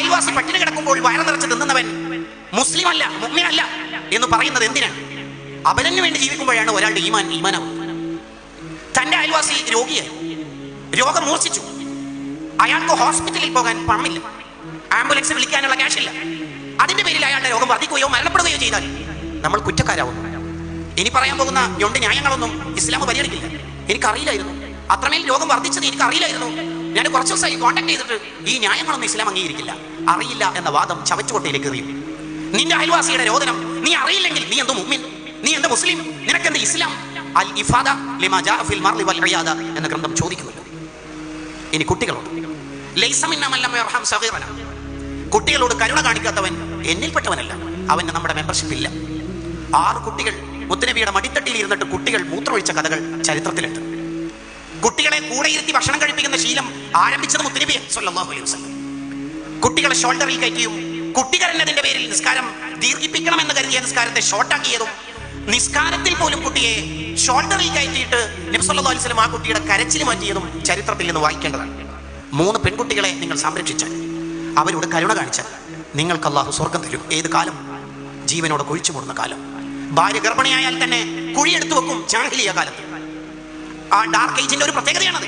അയൽവാസി പട്ടിണി കിടക്കുമ്പോൾ വയറ് നിറച്ച് തിന്നുന്നവൻ മുസ്ലിം അല്ല മുഗ്മിനല്ല എന്ന് പറയുന്നത് എന്തിനാണ് അവനു വേണ്ടി ജീവിക്കുമ്പോഴാണ് ഒരാളുടെ ഈമാൻ ഈമാനാവുന്നത് തന്റെ അയൽവാസി രോഗിയായി രോഗം മൂർച്ഛിച്ചു. അയാൾക്ക് ഹോസ്പിറ്റലിൽ പോകാൻ പണമില്ല. ആംബുലൻസ് വിളിക്കാനുള്ള ക്യാഷ് ഇല്ല അതിന്റെ പേരിൽ അയാളുടെ രോഗം വർദ്ധിക്കുകയോ മരണപ്പെടുകയോ ചെയ്താൽ നമ്മൾ കുറ്റക്കാരാവുന്നു ഇനി പറയാൻ പോകുന്ന ഞൊണ്ട് ന്യായങ്ങളൊന്നും ഇസ്ലാം പരിഗണിക്കില്ല. എനിക്കറിയില്ലായിരുന്നു. അത്രമേൽ രോഗം വർദ്ധിച്ചത് എനിക്കറിയില്ലായിരുന്നു. ഞാൻ കുറച്ച് ദിവസമായി കോൺടാക്ട് ചെയ്തിട്ട് ഈ ന്യായങ്ങളൊന്നും ഇസ്ലാം അംഗീകരിക്കില്ല. അറിയില്ല എന്ന വാദം ചവച്ചുകൊട്ടയിലേക്ക് എറിയും. നിന്റെ അയൽവാസിയുടെ രോദനം നീ അറിയില്ലെങ്കിൽ നീ എന്തോ മുഅ്മിൻ നീ എന്തോ മുസ്ലിം? നിനക്കെന്ത് ഇസ്ലാം? അൽ ഇഫാദ ലിമാ ജാ ഫിൽ മർലി വൽ ഇയാദ എന്ന ഗ്രന്ഥം ചോദിക്കുന്നുണ്ട്. ഇനി കുട്ടികളോട് ലൈസ മിന്നാ മൻ ലം യർഹം സഗീറന. കുട്ടികളോട് കരുണ കാണിക്കാത്തവൻ എന്നിൽപ്പെട്ടവനല്ല. അവന് നമ്മുടെ മെമ്പർഷിപ്പ് ഇല്ല. ആറ് കുട്ടികൾ മുത്തനബിയുടെ മടിത്തട്ടിയിൽ ഇരുന്നിട്ട് കുട്ടികൾ മൂത്രമൊഴിച്ച കഥകൾ ചരിത്രത്തിലുണ്ട്. കുട്ടികളെ കൂടെ ഇരുത്തി ഭക്ഷണം കഴിപ്പിക്കുന്ന ശീലം ആരംഭിച്ചത് മുത്തനബിയെ സല്ലല്ലാഹു അലൈഹി വസല്ലം. കുട്ടികളെ ഷോൾഡറിൽ കയറ്റിയും കുട്ടികരഞ്ഞതിന്റെ പേരിൽ നിസ്കാരം ദീർഘിപ്പിക്കണം ദീർഘിപ്പിക്കണമെന്ന് കരുതിയ നിസ്കാരത്തെ ഷോർട്ടാക്കിയതും നിസ്കാരത്തിൽ പോലും കുട്ടിയെ ഷോൾഡറിൽ കയറ്റിയിട്ട് നബ്സല്ലാ അലിസ്ലം ആ കുട്ടിയുടെ കരച്ചിൽ മാറ്റിയതും ചരിത്രത്തിൽ നിന്ന് വായിക്കേണ്ടതാണ്. മൂന്ന് പെൺകുട്ടികളെ നിങ്ങൾ സംരക്ഷിച്ചാൽ അവരോട് കരുണ കാണിച്ചാൽ നിങ്ങൾക്ക് അള്ളാഹു സ്വർഗം തരും. ഏത് കാലം? ജീവനോട് കുഴിച്ചു മൂടുന്ന കാലം. ഭാര്യ ഗർഭിണിയായാൽ തന്നെ കുഴിയെടുത്തു വെക്കും ജാഹിലിയ കാലത്ത്. ആ ഡാർക്ക് ഏജിന്റെ ഒരു പ്രത്യേകതയാണത്.